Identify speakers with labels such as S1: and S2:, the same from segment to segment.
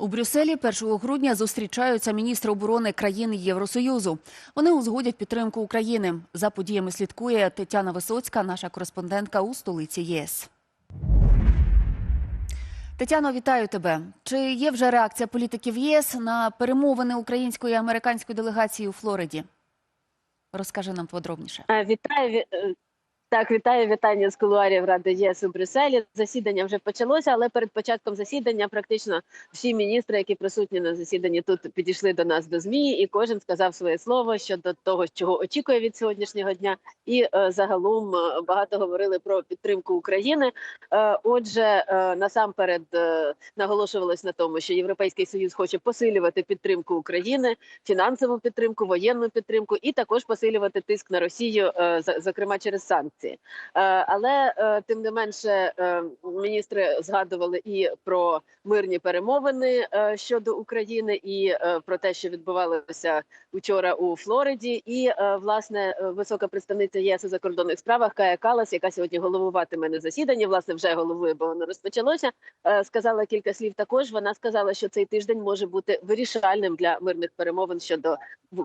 S1: У Брюсселі 1 грудня зустрічаються міністри оборони країн Євросоюзу. Вони узгодять підтримку України. За подіями слідкує Тетяна Висоцька, наша кореспондентка у столиці ЄС. Тетяно, вітаю тебе. Чи є вже реакція політиків ЄС на перемовини української і американської делегації у Флориді? Розкажи нам подробніше.
S2: Е, Вітаю ві- е, так, вітаю вітання з кулуарів Ради ЄС у Брюсселі. Засідання вже почалося, але перед початком засідання практично всі міністри, які присутні на засіданні, тут підійшли до нас до змі, і кожен сказав своє слово щодо того, чого очікує від сьогоднішнього дня. І е, загалом е, багато говорили про підтримку України. Е, отже, е, насамперед е, наголошувалось на тому, що Європейський Союз хоче посилювати підтримку України, фінансову підтримку, воєнну підтримку і також посилювати тиск на Росію, е, зокрема через санкції. Е, Але е, тим не менше е, міністри згадували і про мирні перемовини щодо України, і про те, що відбувалося вчора у Флориді. І власне висока представниця ЄС у закордонних справах Кая Калас, яка сьогодні головуватиме на засіданні, власне, вже головує, бо воно розпочалося. Сказала кілька слів. Також вона сказала, що цей тиждень може бути вирішальним для мирних перемовин щодо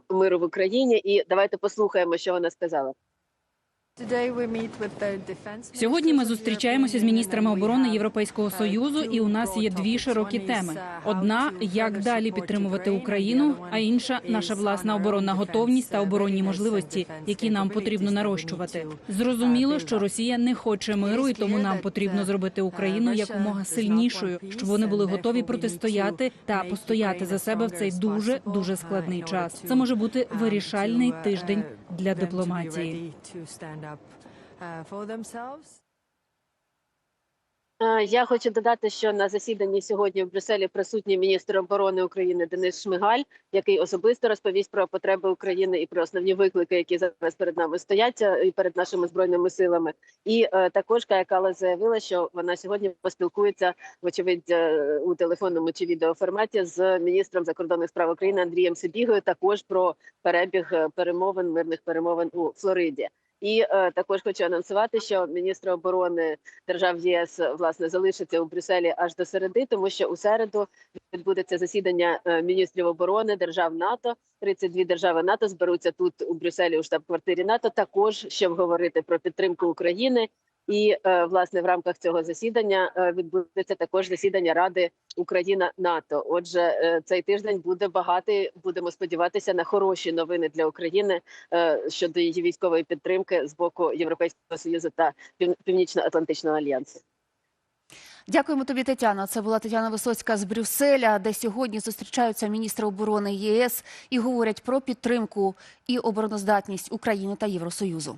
S2: миру в Україні. І давайте послухаємо, що вона сказала.
S3: Сьогодні ми зустрічаємося з міністрами оборони Європейського союзу, і у нас є дві широкі теми: одна як далі підтримувати Україну, а інша наша власна оборонна готовність та оборонні можливості, які нам потрібно нарощувати. Зрозуміло, що Росія не хоче миру, і тому нам потрібно зробити Україну якомога сильнішою, щоб вони були готові протистояти та постояти за себе в цей дуже дуже складний час. Це може бути вирішальний тиждень для дипломатії.
S2: Я хочу додати, що на засіданні сьогодні в Брюсселі присутній міністр оборони України Денис Шмигаль, який особисто розповість про потреби України і про основні виклики, які зараз перед нами стоять е, і перед нашими збройними силами. І е, також Кая Кала заявила, що вона сьогодні поспілкується, вочевидь, е, у телефонному чи відеоформаті з міністром закордонних справ України Андрієм Сибігою, також про перебіг е, перемовин мирних перемовин у Флориді. І е, також хочу анонсувати, що міністр оборони держав ЄС власне залишиться у Брюсселі аж до середи, тому що у середу відбудеться засідання е, міністрів оборони держав НАТО. 32 держави НАТО зберуться тут у Брюсселі у штаб-квартирі НАТО. Також щоб говорити про підтримку України. І е, власне в рамках цього засідання е, відбудеться також засідання Ради Україна НАТО. Отже, е, цей тиждень буде багатий. Будемо сподіватися на хороші новини для України щодо її військової підтримки з боку Європейського союзу та Північно-Атлантичного альянсу.
S1: Дякуємо тобі, Тетяна. Це була Тетяна Висоцька з Брюсселя, де сьогодні зустрічаються міністри оборони ЄС і говорять про підтримку і обороноздатність України та Євросоюзу.